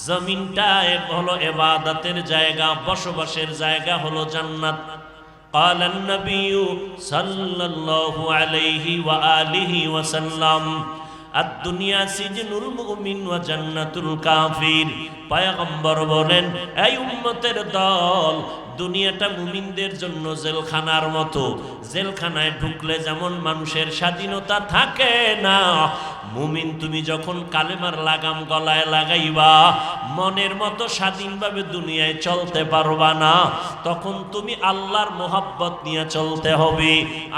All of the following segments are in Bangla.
জমিনটায় হলো এবাদতের জায়গা বসবাসের জায়গা হলো জান্নাত قال النبي صلى الله عليه وآله وسلم الدنيا سجن المؤمن وجنة الكافر পয়গম্বর বলেন এই উম্মতের দল দুনিয়াটা মুমিনদের জন্য জেলখানার মতো জেলখানায় ঢুকলে যেমন মানুষের স্বাধীনতা থাকে না মুমিন, তুমি যখন কালেমার লাগাম গলায় লাগাইবা, মনের মতো স্বাধীনভাবে দুনিয়ায় চলতে পারবা না, তখন তুমি আল্লাহর মোহাব্বত নিয়ে চলতে হবে।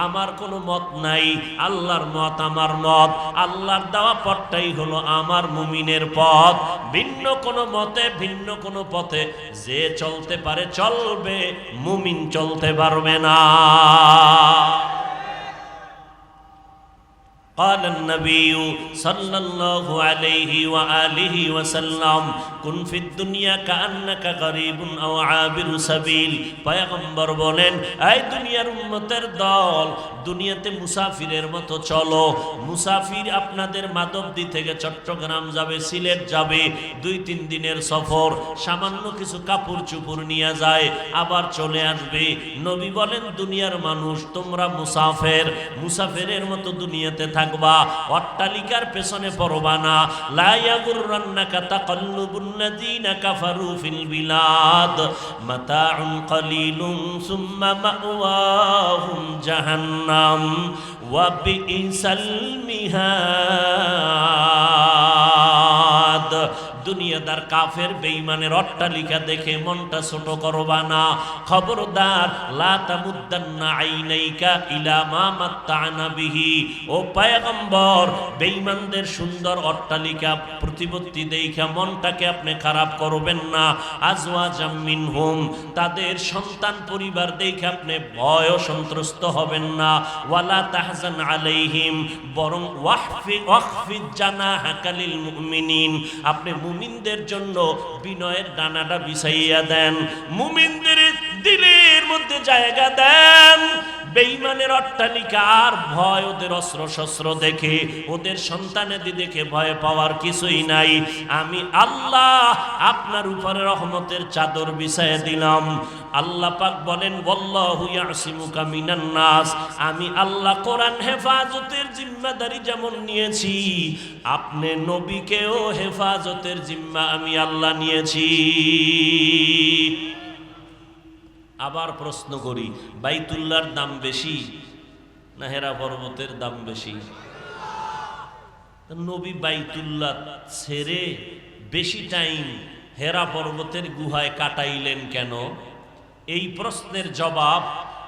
আমার কোনো মত নাই, আল্লাহর মত আমার মত। আল্লাহর দেওয়া পথটাই হলো আমার মুমিনের পথ। ভিন্ন কোনো মতে, ভিন্ন কোনো পথে যে চলতে পারে, চলবে, মুমিন চলতে পারবে না। قال النبي صلى الله عليه وآله وسلم كن في الدنيا كأنك غريب أو عابر سبيل পয়গম্বর বলেন এই দুনিয়ার উম্মতের দল দুনিয়াতে মুসাফিরের মতো চলো মুসাফির আপনাদের মাধবদী থেকে চট্টগ্রাম যাবে সিলেট যাবে দুই তিন দিনের সফর সামান্য কিছু কাপড় চুপড় নিয়ে যায় আবার চলে আসবে নবী বলেন দুনিয়ার মানুষ তোমরা মুসাফের মুসাফেরের মতো দুনিয়াতে থাকবা। অট্টালিকার পেছনে পড়বা না। লায়াগুররান্নাকা তাকাল্লুবুল্লাযীনা কাফারু ফিল বিলাদ। মাতাউন কলিলুম সুম্মা মাওয়াহুম জাহান্নাম। ওয়া বিইসাল মিহাদ। দুনিয়াদার কাফের বেঈমানের অট্টালিকা দেখে মনটা ছোট করবা না। খবরদার, লা তামুদ্দান্না আইনাইকা ইলা মা বিহি। ও পয়গম্বর, বেঈমানদের সুন্দর অট্টালিকা প্রতিপত্তি দেখা মনটাকে আপনি খারাপ করবেন না। আজওয়াজাম মিনহুম, তাদের সন্তান পরিবার দেখে আপনি ভয় সন্ত্রস্ত হবেন না। ওয়ালা তাহজান আলাইহিম, বরং ওয়াহফি ওয়াহফি জানা লিল মুমিনিন। আপনি মুমিনদের জন্য বিনয়ের ডানাটা বিছাইয়া দেন। মুমিনদের দিলের মধ্যে জায়গা দেন। বেইমানের অট্টালিকা আর ভয় ওদের অস্ত্র শস্ত্র দেখে, ওদের সন্তানেদি দেখে ভয় পাওয়ার কিছুই নাই। আমি আল্লাহ আপনার উপরে রহমতের চাদর বিছাইয়া দিলাম। আল্লাহ পাক বলেন নাস। আমি আল্লাহ কোরআন হেফাজতের জিম্মাদারি যেমন নিয়েছি, আপনি নবীকেও হেফাজতের জিম্মা আমি আল্লাহ নিয়েছি। আবার প্রশ্ন করি বাইতুল্লার দাম বেশি না হেরা পর্বতের দাম বেশি? নবী বাইতুল্লাহ ছেড়ে বেশি টাইম হেরা পর্বতের গুহায় কাটাইলেন কেন? এই প্রশ্নের জবাব,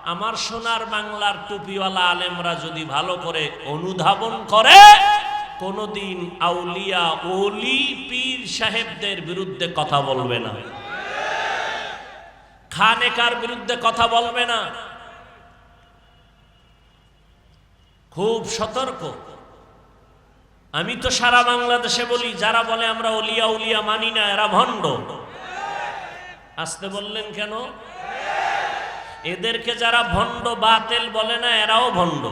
আমার সোনার বাংলার টুপিওয়ালা আলেমরা যদি ভালো করে অনুধাবন করে, কোনোদিন আউলিয়া ওলি পীর সাহেবদের বিরুদ্ধে কথা বলবে না। খানেকার বিরুদ্ধে কথা বলবে না। খুব সতর্ক। আমি তো সারা বাংলাদেশে বলি, যারা বলে আমরা অলিয়া উলিয়া মানি না, এরা ভণ্ড। আসতে বললেন কেন? এদেরকে যারা ভণ্ড বাতেল বলে না, এরাও ভণ্ড।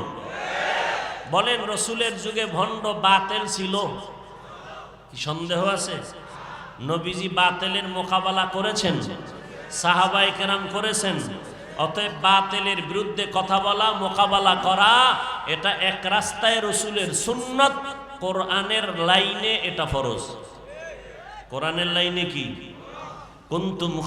বলেন, রসুলের যুগে ভণ্ড বাতেল ছিল। কি সন্দেহ আছে? নবীজি বাতেলের মোকাবেলা করেছেন। সাহাবাই কেরাম করেছেন, অতএব বাতেলের বিরুদ্ধে কথা বলা, মোকাবেলা করা, এটা এক রাস্তায় রসুলের সুন্নত, কোরআনের লাইনে এটা ফরজ। কোরআনের লাইনে কি? কুনতুম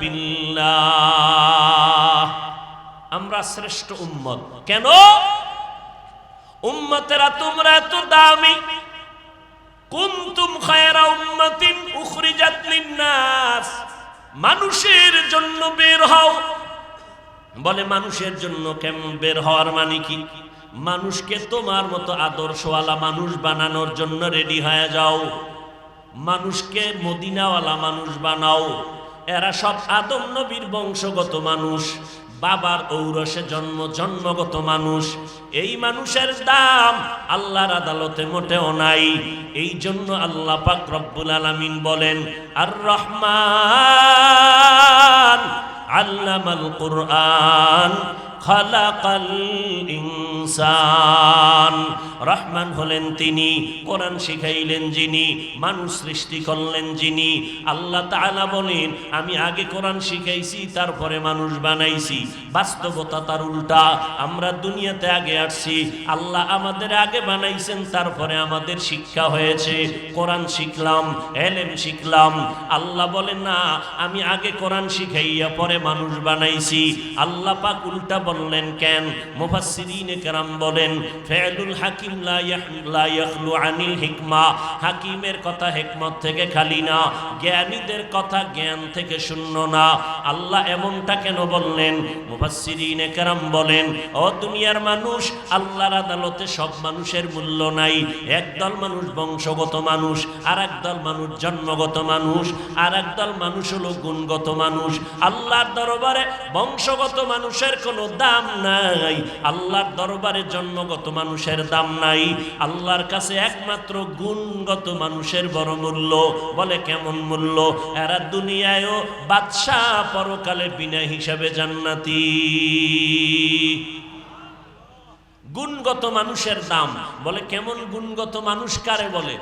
বিল্লাহ। আমরা শ্রেষ্ঠ উম্মত। কেন? উম্মতেরা তোমরা এত দামি। কুনতুম খায়রা উম্মাতিন উখরিজাত লিন-নাস। মানুষের জন্য বের হও। বলে মানুষের জন্য কেমন বের হওয়ার মানে কি? মানুষকে তোমার মতো আদর্শওয়ালা মানুষ বানানোর জন্য রেডি হয়ে যাও। মানুষকে মদিনাওয়ালা মানুষ বানাও। এরা সব আদম নবীর বংশগত মানুষ। বাবার ঔরসে জন্ম, জন্মগত মানুষ। এই মানুষের দাম আল্লাহর আদালতে মোটেও নাই। এই জন্য আল্লাহ পাক রব্বুল আলামিন বলেন আর রহমান আল্লামাল কুরআন। খালাকাল ইনসান। রহমান হলেন তিনি, কোরআন শিখাইলেন যিনি, মানুষ সৃষ্টি করলেন যিনি। আল্লাহ তাআলা বলেন, আমি আগে কোরআন শিখাইছি, তারপরে মানুষ বানাইছি। বাস্তবতা তার উল্টা। আমরা দুনিয়াতে আগে আসছি। আল্লাহ আমাদের আগে বানাইছেন, তারপরে আমাদের শিক্ষা হয়েছে। কোরআন শিখলাম, এলেম শিখলাম। আল্লাহ বলেন, না, আমি আগে কোরআন শিখাইয়া পরে মানুষ বানাইছি। আল্লাহ পাক উল্টা বললেন, কেন? মুফাসসিরিন কেরাম বলেন, ফেলুল হাকিম লা লা ইয়াখলু আনিল হিকমা। হাকিমের কথা হিকমত থেকে খালি না, জ্ঞানীদের কথা জ্ঞান থেকে শূন্য না। আল্লাহ এমনটা কেন বললেন? মুফাসসিরিন কেরাম বলেন, ও দুনিয়ার মানুষ, আল্লাহর আদালতে সব মানুষের মূল্য নাই। একদল মানুষ বংশগত মানুষ আর একদল মানুষ জন্মগত মানুষ আর একদল মানুষ হলো গুণগত মানুষ। আল্লাহর দরবারে বংশগত মানুষের কোনো দাম নাই। আল্লাহর দরবারে জন্মগত মানুষের দাম নাই। আল্লাহর কাছে একমাত্র গুণগত মানুষের বড় মূল্য। বলে কেমন মূল্য? এরা দুনিয়ায়ও বাদশাহ পরকালে বিনা হিসাবে জান্নাতি। গুণগত মানুষের দাম। বলে, কেমন গুণগত মানুষ কারে বলে?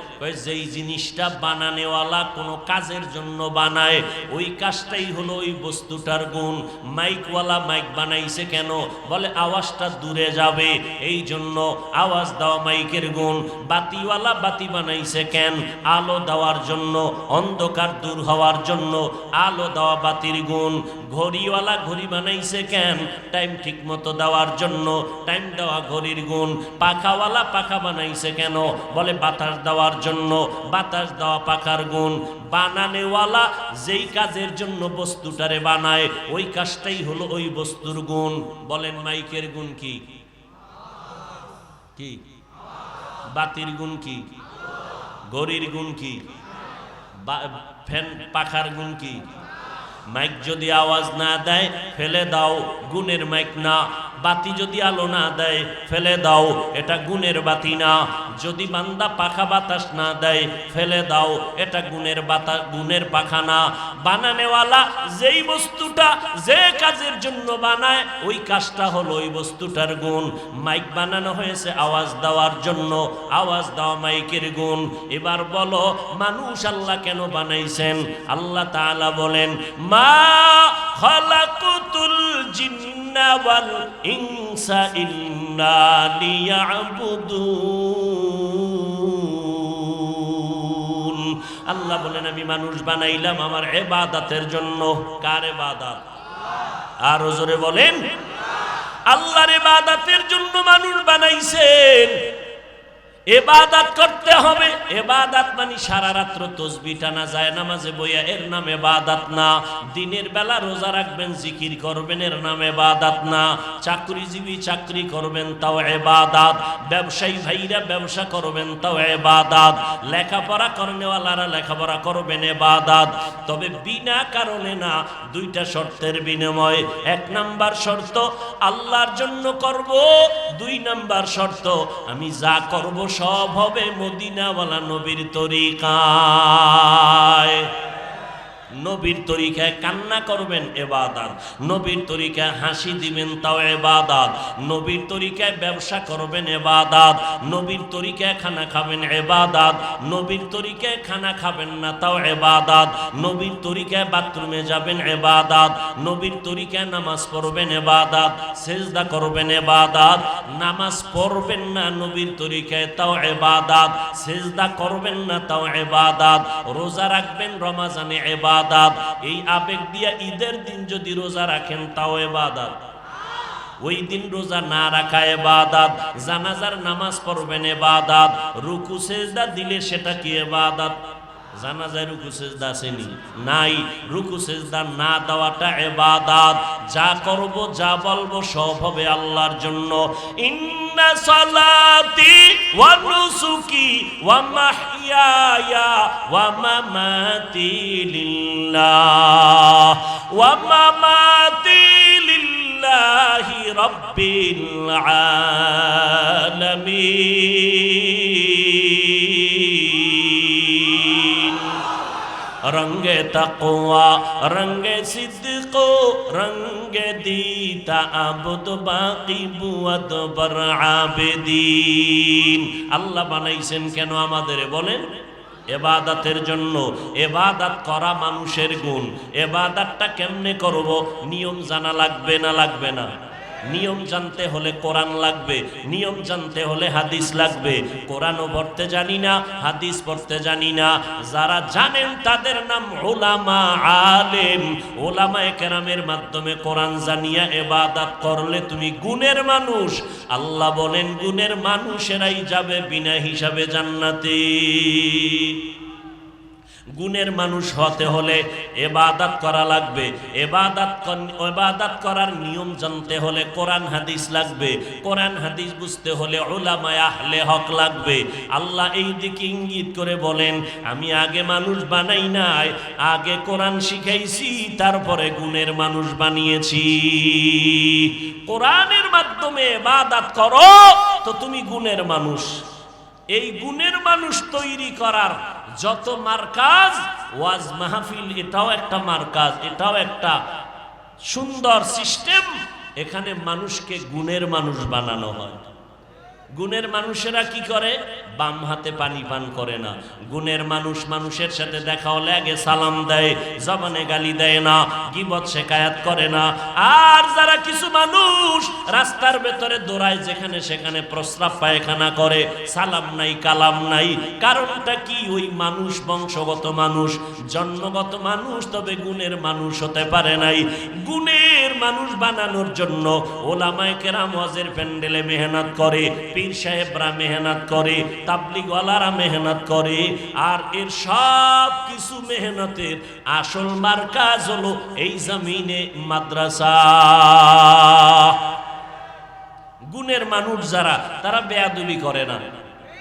যেই জিনিসটা বানানেওয়ালা কোনো কাজের জন্য বানায়, ওই কাজটাই হলো ওই বস্তুটার গুণ। মাইকওয়ালা মাইক বানাইছে কেন? বলে, আওয়াজটা দূরে যাবে এই জন্য আওয়াজ দেওয়া মাইকের গুণ। বাতিওয়ালা বাতি বানাইছে কেন? আলো দেওয়ার জন্য, অন্ধকার দূর হওয়ার জন্য আলো দেওয়া বাতির গুণ। ঘড়িওয়ালা ঘড়ি বানাইছে কেন? টাইম ঠিক মতো দেওয়ার জন্য, টাইম দেওয়া ঘড়ির গুণ। পাখাওয়ালা পাখা বানাইছে কেন? বলে, বাতাস দেওয়ার জন্য। বাতাস দেওয়া পাখার গুণ। বানানেওয়ালা যেই কাজের জন্য বস্তুটারে বানায়, ওই কাজটাই হলো ওই বস্তুর গুণ। বলেন, মাইকের গুণ কি? কি? বাতির গুণ কি? ঘড়ির গুণ কি? ফ্যান পাখার গুণ কি? মাইক যদি আওয়াজ না দেয়, ফেলে দাও। গুণের মাইক না। বাতি যদি আলো না দেয়, ফেলে দাও, এটা গুণের বাতি না। যদি বান্দা পাখা বাতাস না দেয়, ফেলে দাও, এটা গুণের বাতা গুণের পাখা না। বানানেওয়ালা যেই বস্তুটা যে কাজের জন্য বানায়, ওই কাজটা হলো ওই বস্তুটার গুণ। মাইক বানানো হয়েছে আওয়াজ দেওয়ার জন্য, আওয়াজ দেওয়া মাইকের গুণ। এবার বলো, মানুষ আল্লাহ কেন বানাইছেন? আল্লাহ তাআলা বলেন, মা খালাকুতুল জিন্না ওয়াল ইনসা ইল্লা লিয়াবুদুন। আল্লাহ বলেন, আমি মানুষ বানাইলাম আমার এবাদাতের জন্য। কার এবাদাত? আর জোরে বলেন। আল্লাহর এবাদাতের জন্য মানুষ বানাইছেন। এবাদাত করতে হবে। এবাদাত মানে সারা রাত্র তসবি টানা যায়, নামাজে বইয়া এর নাম এবাদাত না। দিনের বেলা রোজা রাখবেন, জিকির করবেন, এর নাম এবাদাত না। চাকরিজীবী চাকরি করবেন, তাও এবাদাত ব্যবসায়ী ভাইরা ব্যবসা করবেন, তাও এবাদাত লেখাপড়া করনেওয়ালারা লেখাপড়া করবেন এবাদাত তবে বিনা কারণে না, দুইটা শর্তের বিনিময়। এক নাম্বার শর্ত, আল্লাহর জন্য করব। দুই নাম্বার শর্ত, আমি যা করব সব হবে মদিনাওয়ালা নবীর তরিকায়। নবীর তরিকায় কান্না করবেন এবাদাত। নবীর তরিকায় হাসি দিবেন তাও এবাদাত। নবীর তরিকায় ব্যবসা করবেন এবাদাত। নবীর তরিকায় খানা খাবেন এবাদাত। নবীর তরিকায় খানা খাবেন না তাও এবাদাত। নবীর তরিকায় বাথরুমে যাবেন এবাদাত। নবীর তরিকায় নামাজ পড়বেন এবাদাত। সেজদা করবেন এবাদাত। নামাজ পড়বেন না নবীর তরিকায় তাও এবাদাত। সেজদা করবেন না তাও এবাদাত। রোজা রাখবেন রমাজানে এবাদাত এই আবেগ দিয়া ঈদের দিন যদি রোজা রাখেন, তাও এবাদাত ওই দিন রোজা না রাখা এবাদাত জানাজার নামাজ পড়বেন এবাদাত রুকু, সেজদা দিলে সেটা কি এবাদাত জানাজায় রুকু সেজদা আসেনি। নাই, রুকু সেজদা না দেওয়াটা এবাদাত যা করব, যা বলব, সব হবে আল্লাহর জন্য। ইন্না সালাতি ওয়া নুসুকি ওয়া মাহইয়ায়া ওয়া মামাতি লিল্লাহ। ওয়া মামাতি লিল্লাহি রাব্বিল আলামিন। রঙ্গে সিদ্দিক, রঙ্গে দিতা আবুদ বাকি আবেদিন আল্লাহ বানাইছেন কেন আমাদের বলেন? এবাদাতের জন্য। এবাদাত করা মানুষের গুণ। এবাদাতটা কেমনে করব? নিয়ম জানা লাগবে না লাগবে না? নিয়ম জানতে হলে কোরআন লাগবে, নিয়ম জানতে হলে হাদিস লাগবে। কোরআনও পড়তে জানি না, হাদিস পড়তে জানি না। যারা জানেন তাদের নাম ওলামা আলেম। ওলামা কেরামের মাধ্যমে কোরআন জানিয়া এবাদাত করলে তুমি গুণের মানুষ। আল্লাহ বলেন, গুণের মানুষেরাই যাবে বিনা হিসাবে জান্নাতে। গুণের মানুষ হতে হলে এবাদাত করা লাগবে। এবাদাত এবাদাত করার নিয়ম জানতে হলে কোরআন হাদিস লাগবে। কোরআন হাদিস বুঝতে হলে ওলামায় আহলে হক লাগবে। আল্লাহ এই দিকে ইঙ্গিত করে বলেন, আমি আগে মানুষ বানাই নাই, আগে কোরআন শিখাইছি, তারপরে গুণের মানুষ বানিয়েছি। কোরআনের মাধ্যমে এবাদাত করো, তো তুমি গুণের মানুষ। এই গুণের মানুষ তৈরি করার যত মার্কাজ, ওয়াজ মাহফিল, এটাও একটা মার্কাজ, এটাও একটা সুন্দর সিস্টেম। এখানে মানুষকে গুণের মানুষ বানানো হয়। গুণের মানুষেরা কি করে? বাম হাতে পানি পান করে না। গুণের মানুষ মানুষের সাথে দেখা হলে আগে সালাম দেয়, জবানে গালি দেয় না, গিবত শেখায়াত করে না। আর যারা কিছু মানুষ রাস্তার ভেতরে দৌড়ায়, যেখানে সেখানে প্রস্রাব পায়খানা করে, সালাম নাই, কালাম নাই। কারণটা কি? ওই মানুষ বংশগত মানুষ, জন্মগত মানুষ, তবে গুণের মানুষ হতে পারে নাই। গুণের মানুষ বানানোর জন্য ওলামায় কেরাম ওয়াজের প্যান্ডেলে মেহনত করে পীর সাহেবরা মেহনত করে, তাবলিগওয়ালারা মেহনত করে, আর এর সব কিছু মেহনতের আসল মার কাজ হলো এই জমিনে মাদ্রাসা। গুণের মানুষ যারা, তারা বেয়াদুবি করে না।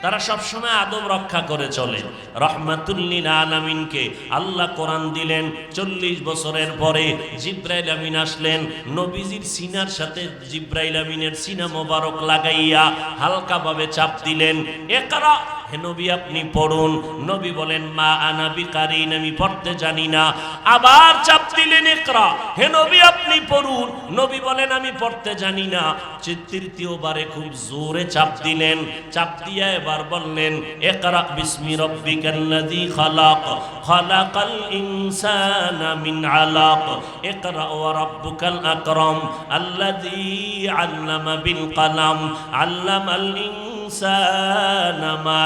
তারা সবসময় আদব রক্ষা করে চলে। রহমাতুল্লিল আলামিনকে আল্লাহ কোরআন দিলেন, চল্লিশ বছরের পরে জিব্রাইল আমিন আসলেন, নবীজির সিনার সাথে জিব্রাইল আমিনের সিনা মোবারক লাগাইয়া হালকাভাবে চাপ দিলেন। একরা হে নবী, আপনি পড়ুন। নবী বলেন, মা আনাবি কারিন আমি পড়তে জানি না। আবার চাপ দিলেন একরা হে নবী, আপনি পড়ুন। নবী বলেন, আমি পড়তে জানি না। তৃতীয়বারে খুব জোরে চাপ দিলেন। চাপ দিয়ে এবার বললেন একরা বিসমি রব্বিকাল্লাযী খালাক। খালাকাল ইনসানা মিন আলাক। একরা ওয়া রাব্বুকাল আকরাম। আল্লাযী আল্লামা বিল কলম। আল্লামাল ইনসানা মা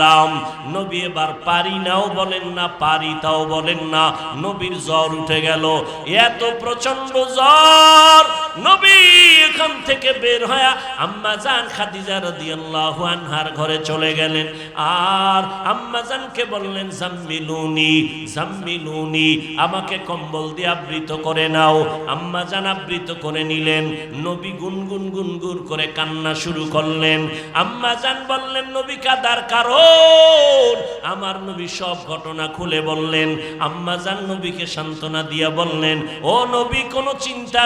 লাম নবী এবার পারি নাও বলেন না, পারি তাও বলেন না। নবীর জ্বর উঠে গেল। এত প্রচণ্ড জ্বর। নবী এখান থেকে বের হয়ে আম্মা জান খাদিজা রাদিয়াল্লাহু আনহার ঘরে চলে গেলেন। আর আম্মা জানকে বললেন, জাম্মিলুনি জাম্মিলুনি, আমাকে কম্বল দিয়ে আবৃত করে নাও। আম্মা জান আবৃত করে নিলেন। নবী গুনগুন গুনগুন করে কান্না শুরু করলেন। আম্মা জান বললেন, নবী কাদার কারণ। আমার নবী সব ঘটনা খুলে বললেন। আম্মা জান নবীকে সান্ত্বনা দিয়া বললেন, ও নবী, কোনো চিন্তা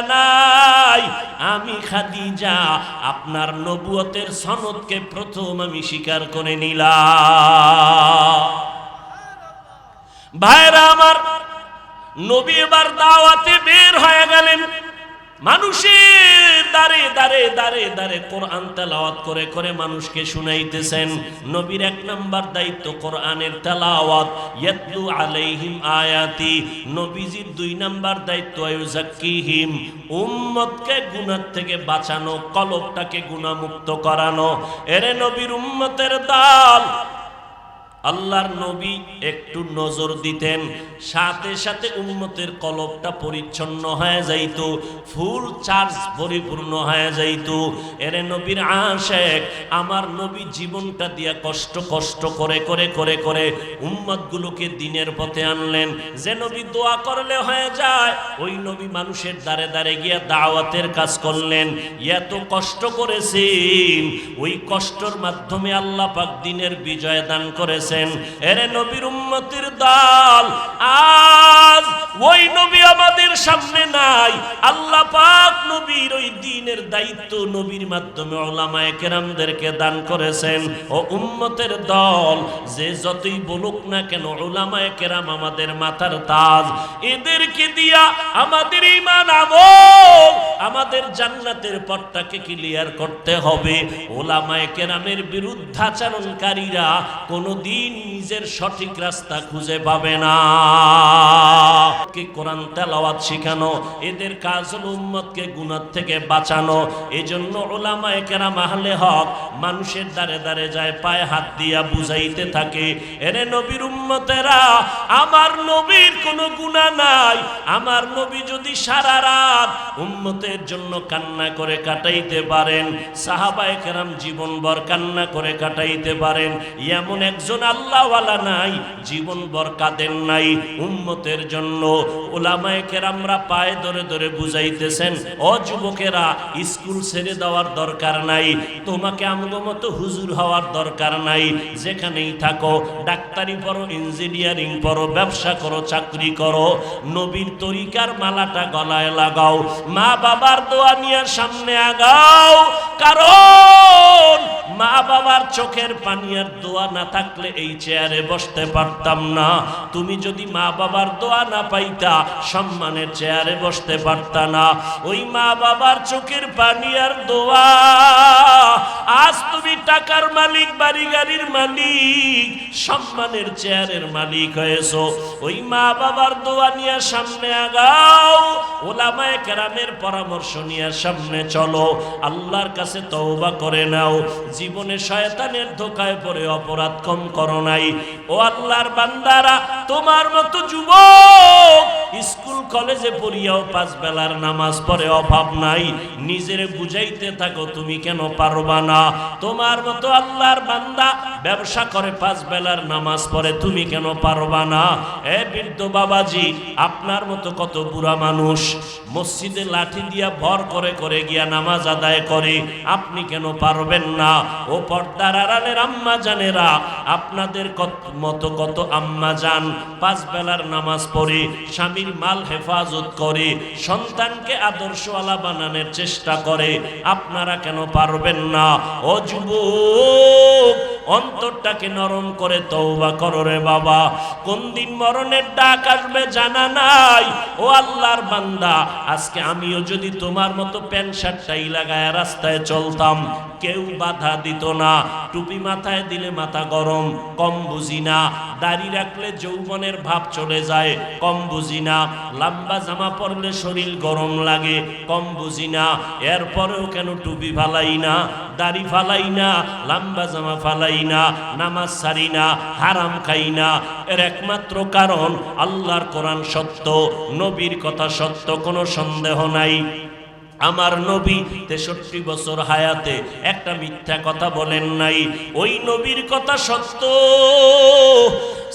নাই আমি খাদিজা, আপনার নবুয়তের সনদকে প্রথম আমি স্বীকার করে নিলাম। ভাইরা আমার, নবী এবার দাওয়াতে বের হয়ে গেলেন। মানুষের দাঁড়ে দাঁড়ে দাঁড়ে দাঁড়ে কোরআন তেলাওয়াত করে করে মানুষকে শুনাইতেছেন। নবীর এক নাম্বার দায়িত্ব কোরআনের তেলাওয়াত। ইয়াতলু আলাইহিম আয়াতি। নবীজির দুই নাম্বার দায়িত্ব আয়ুজাক্কিহিম উম্মতকে গুনাহ থেকে বাঁচানো, কলবটাকে গুণামুক্ত করানো। এরে নবীর উম্মতের দাল আল্লাহর নবী একটু নজর দিতেন, সাথে সাথে উন্মতের কলবটা পরিচ্ছন্ন হয়ে যাইত, ফুল চার্জ পরিপূর্ণ হয়ে যাইত। এরে নবীর আশেক, আমার নবী জীবনটা দিয়া কষ্ট কষ্ট করে করে করে করে উম্মতগুলোকে দিনের পথে আনলেন। যে নবী দোয়া করলে হয়ে যায়, ওই নবী মানুষের দ্বারে দ্বারে গিয়া দাওয়াতের কাজ করলেন। এত কষ্ট করেছেন, ওই কষ্টর মাধ্যমে আল্লাহ পাক দিনের বিজয় দান করেছেন। এরে নবীর উম্মতির দল আজ নামাজ ওই নবী আমাদের সামনে নাই। আল্লাহ পাক নবীর ওই দিনের দায়িত্ব নবীর মাধ্যমে ওলামায়ে কেরামদেরকে দান করেছেন। ও উম্মতের দল, যে যতই বলুক না কেন, ওলামায়ে কেরাম আমাদের মাথার তাজ। এদেরকে দিয়া আমাদের ইমান আমল, আমাদের জান্নাতের পথটাকে ক্লিয়ার করতে হবে। ওলামায়ে কেরামের বিরুদ্ধাচরণকারীরা কোনোদিন নিজের সঠিক রাস্তা খুঁজে পাবে না। কে কোরআন তেলাওয়াত শিখানো? এদের কাজ হলো উম্মতকে গুনার থেকে বাঁচানো। এজন্য ওলামায়ে কেরাম আহলে হক মানুষের দ্বারে দ্বারে যায়, পায়ে হাত দিয়া বুঝাইতে থাকে, এরে নবীর উম্মতেরা, আমার নবীর কোনো গুনাহ নাই। আমার নবী যদি সারা রাত উম্মতের জন্য কান্না করে কাটাইতে পারেন, সাহাবায়ে কেরাম জীবনভর কান্না করে কাটাইতে পারেন, এমন একজন আল্লাহওয়ালা নাই, জীবনভর কাঁদেন নাই, উম্মতের জন্য ওলামায়ে কেরামরা পায়ে ধরে ধরে বুঝাইতেছেন, ও যুবকেরা, স্কুল ছেড়ে দেওয়ার দরকার নাই, তোমাকে আমগো মতো হুজুর হওয়ার দরকার নাই, যেখানেই থাকো, ডাক্তারি পড়ো, ইঞ্জিনিয়ারিং পড়ো, ব্যবসা করো, চাকরি করো, নবীর তরিকার মালাটা গলায় লাগাও মা বাবার দোয়া নিয়ে সামনে আগাও, কারণ মা বাবার চোখের পানি আর দোয়া না থাকলে এই চেয়ারে বসতে পারতাম না, তুমি যদি মা বাবার দোয়া না পাইতা, সম্মানের চেয়ারে বসতে পারতা না। ওই মা বাবার চোখের পানি আর দোয়া। আজ তুমি টাকার মালিক, বাড়ি গাড়ির মালিক, সম্মানের চেয়ারের মালিক হয়েছো। ওই মা বাবার দোয়া নিয়ে সামনে আগাও। ওলামায়ে কেরামের পরামর্শ নিয়ে সামনে চলো। আল্লাহর কাছে তওবা করে নাও। জীবনে শয়তানের ধোকায় পড়ে অপরাধ কম করো নাই। ও আল্লাহর বান্দারা তোমার মতো যুবক স্কুল কলেজে পড়িয়াও পাঁচ বেলার নামাজ পড়ে অভাব নাই। নিজের বুঝাইতে থাকো, তুমি কেন পারবা না? তোমার মতো আল্লাহর বান্দা ব্যবসা করে পাঁচ বেলার নামাজ পড়ে, তুমি কেন পারবা না? এ বৃদ্ধ বাবাজি, আপনার মতো কত বুড়া মানুষ মসজিদে লাঠি দিয়া ভর করে করে গিয়া নামাজ আদায় করে, আপনি কেন পারবেন না? ও পর্দার আড়ালের আম্মা জানেরা, আপনাদের মতো কত আম্মা যান পাঁচ বেলার নামাজ পড়ে স্বামীর মাল হেফাজত করে, সন্তানকে আদর্শ আলা বানানোর চেষ্টা করে। আপনারা কেন পারবেন না? ও যুবক অন্তরটাকে নরম করে তওবা করো রে বাবা। কোন দিন মরণের ডাক আসবে জানা নাই। ও আল্লাহর বান্দা, আজকে আমিও যদি তোমার মতো প্যান্ট শার্টটাই লাগায় রাস্তায় চলতাম, কেউ বাধা দিত না। টুপি মাথায় দিলে মাথা গরম, কম বুঝি না। দাড়ি রাখলে যৌবনের ভাব চলে যায়, কম বুঝি না। লম্বা জামা পরলে শরীর গরম লাগে, কম বুঝি না। এরপরেও কেন টুপি ফালাই না? দাড়ি ফালাই না, লম্বা জামা ফালাই না নামাজ সারি না হারাম খাই না এর একমাত্র কারণ আল্লাহর কোরআন সত্য, নবীর কথা সত্য, কোনো সন্দেহ নাই। আমার নবী তেষট্টি বছর হায়াতে একটা মিথ্যা কথা বলেন নাই। ওই নবীর কথা সত্য।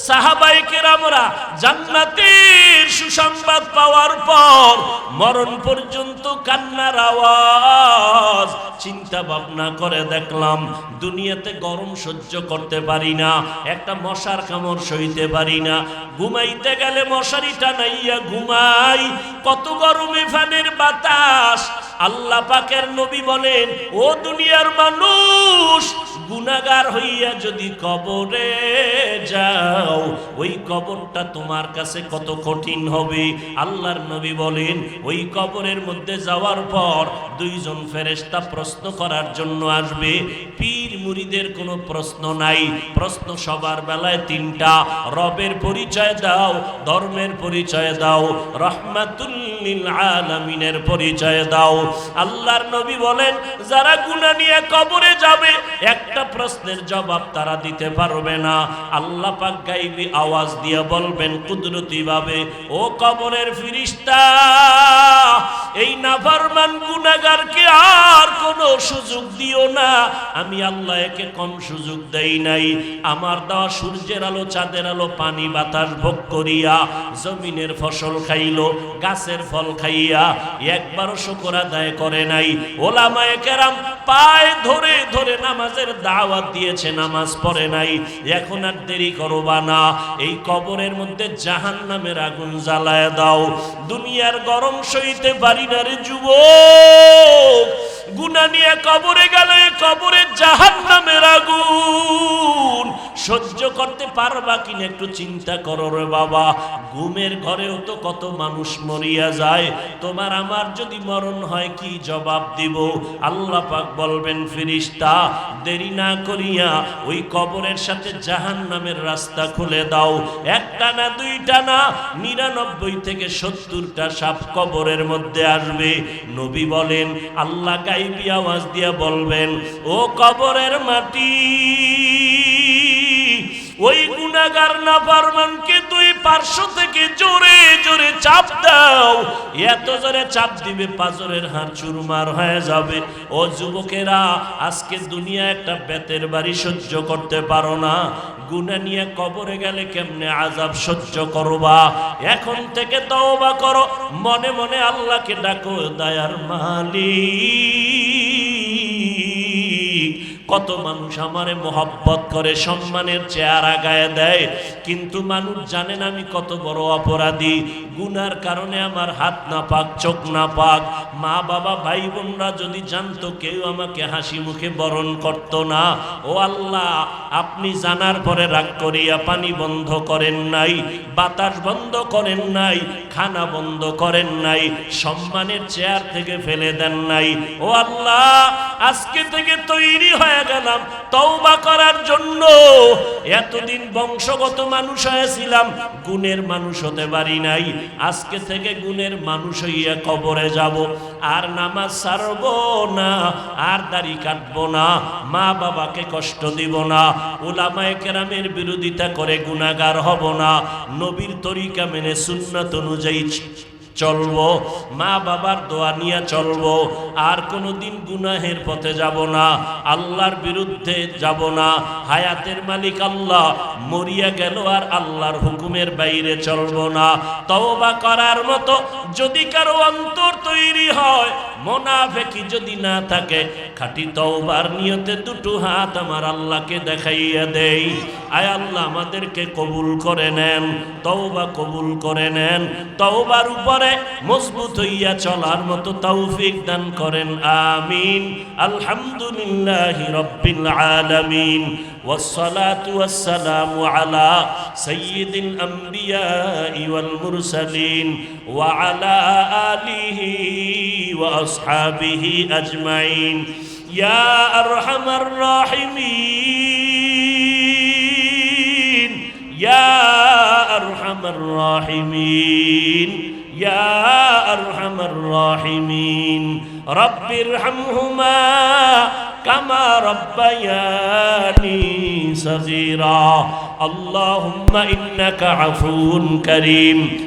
সাহাবাইকের আমরা জান্নাতের সুসংবাদ পাওয়ার পর মরণ পর্যন্ত কান্নার আওয়াজ, চিন্তা ভাবনা করে দেখলাম, দুনিয়াতে গরম সহ্য করতে পারি না, একটা মশার কামড় সইতে পারি না, ঘুমাইতে গেলে মশারি টানাইয়া ঘুমাই, কত গরমে ফ্যানের বাতাস আল্লাহ পাকের নবী বলেন, ও দুনিয়ার মানুষ গুনাগার হইয়া যদি কবরে যাও, ওই কবরটা তোমার কাছে কত কঠিন হবে? আল্লাহর নবী বলেন, ওই কবরের মধ্যে যাওয়ার পর দুইজন ফেরেস্তা প্রশ্ন করার জন্য আসবে। পীর মুরিদের কোনো প্রশ্ন নাই। প্রশ্ন সবার বেলায় তিনটা। রবের পরিচয় দাও, ধর্মের পরিচয় দাও। আলামিনের পরিচয় দাও। আল্লাহর নবী বলেন, যারা গুনাহ নিয়ে কবরে যাবে, একটা প্রশ্নের জবাব তারা দিতে পারবে না। আল্লাহ পাক গাইবি আওয়াজ দিয়ে বলবেন, কুদরতি ভাবে, ও কবরের ফিরিস্তা, এই নাফরমান গুনাহগারকে আর কোনো সুযোগ দিও না। আমি আল্লাহ একে কম সুযোগ দেই নাই। আমার দেওয়া সূর্যের আলো, চাঁদের আলো, পানি, বাতাস ভোগ করিয়া জমিনের ফসল খাইলো, গাছের ফল ফল খাইয়া একবারও শুকর আদায় করে নাই। ওলামায়ে কেরাম পায়ে ধরে ধরে নামাজের দাওয়াত দিয়েছে, নামাজ পড়ে নাই। এখন আর দেরি করবা না। এই কবরের মধ্যে জাহান নামের আগুন জ্বালায় দাও। দুনিয়ার গরম সইতে পারি না রে যুবক। গুনা নিয়ে কবরে গেলে কবরে জাহান নামের আগুন। সহ্য করতে পারবা কিনা একটু চিন্তা করো রে বাবা। ঘুমের ঘরেও তো কত মানুষ মরিয়া যায়। তোমার আমার যদি মরণ হয় কি জবাব দিব? আল্লাহ পাক বলবেন ফিরিস্তা দেরি না করিয়া ওই কবরের সাথে জাহান নামের রাস্তা খুলে দাও। একটা না দুইটা না, নিরানব্বই থেকে সত্তরটা সাপ কবরের মধ্যে আসবে। নবী বলেন, আল্লাহ গাইবি আওয়াজ দিয়ে বলবেন, ও কবরের মাটি, ওই গুনাগার না পারমানকে দুই পার্শ্ব থেকে জোরে জোরে চাপ দাও। এত জোরে চাপ দিবে পাজরের হাড় চুরমার হয়ে যাবে। ও যুবকেরা, আজকে দুনিয়া একটা বেতের বাড়ি সহ্য করতে পারো না। গুনা নিয়ে কবরে গেলে কেমনে আজাব সহ্য করবা? এখন থেকে তওবা করো। মনে মনে আল্লাহকে ডাকো, দয়ার মালিক। কত মানুষ আমারে মোহব্বত করে, সম্মানের চেহারা গায়ে দেয়। কিন্তু মানুষ জানেন আমি কত বড় অপরাধী। গুনার কারণে আমার হাত না পাক, চোখ না পাক। মা, বাবা, ভাই, বোনরা যদি জানতো, কেউ আমাকে হাসি মুখে বরণ করত না। ও আল্লাহ, আপনি জানার পরে রাগ করিয়া পানি বন্ধ করেন নাই, বাতাস বন্ধ করেন নাই, খানা বন্ধ করেন নাই, সম্মানের চেয়ার থেকে ফেলে দেন নাই। ও আল্লাহ, আজকে থেকে তৈরি হয়ে গেলাম। তওবা করার জন্য এতদিন বংশগত মানুষ হয়েছিলাম, গুণের মানুষ হতে পারি নাই। আজকে থেকে গুণের মানুষ হইয়া কবরে যাব। আর নামাজ ছাড়ব না, আর দাড়ি কাটব না, মা বাবাকে কষ্ট দিব না ওলামায়ে কেরামের বিরোধিতা করে গুনাগার হব না। নবীর তরিকা মেনে সুন্নাত অনুযায়ী চলবো, মা বাবার দোয়া নিয়ে চলবো, আর কোনো দিন গুনাহের পথে যাব না, আল্লাহর বিরুদ্ধে যাব না, হায়াতের মালিক আল্লাহ, মরিয়া গেল আর আল্লাহর হুকুমের বাইরে চলবো না, তওবা করার মতো যদি কারও অন্তর তৈরি হয় মোনাফেকি যদি না থাকে খাঁটি তওবার নিয়তে দুটো হাত আমার আল্লাহকে দেখাইয়া দেই আয় আল্লাহ আমাদেরকে কবুল করে নেন তওবা কবুল করে নেন তওবার উপরে মজবুত হইয়া চলার মতো তৌফিক দান করেন আমিন আলহামদুলিল্লাহি রাব্বিল আলামিন والصلاة والسلام على سيد الأنبياء والمرسلين وعلى آله وأصحابه أجمعين. يا أرحم الراحمين. يا أرحم الراحمين. يا أرحم الراحمين. رب ارحمهما كما ربياني صغيرا. اللهم إنك عفو كريم.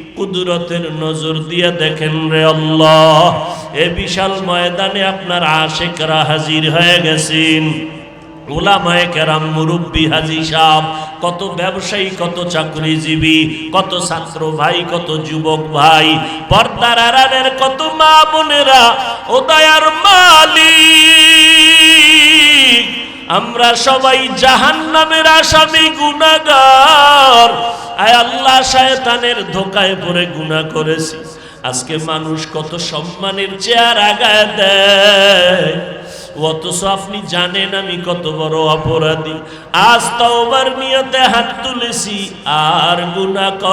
কুদরতের নজর দিয়ে দেখেন রে আল্লাহ। এ বিশাল ময়দানে আপনার আশেকরা হাজির হয়ে গেছেন। ওলামায়ে মুরব্বী হাজি সাহ কত ব্যবসায়ী, কত চাকরিজীবী, কত ছাত্র ভাই, কত যুবক ভাই, পর্দার আড়ালের কত মা বোনেরা, ও দয়ার মালিক। আমরা সবাই জাহান নামের আসামি গুনাগার আয় আল্লাহ, শায়তানের ধোকায় পড়ে গুনাহ করেছি। আজকে মানুষ কত সম্মানের চেয়ার আগায় দেয়। অথচ আপনি জানেন আমি কত বড় অপরাধী। আজ তওবার নিয়তে হাত তুলেছি, আর গুনাহ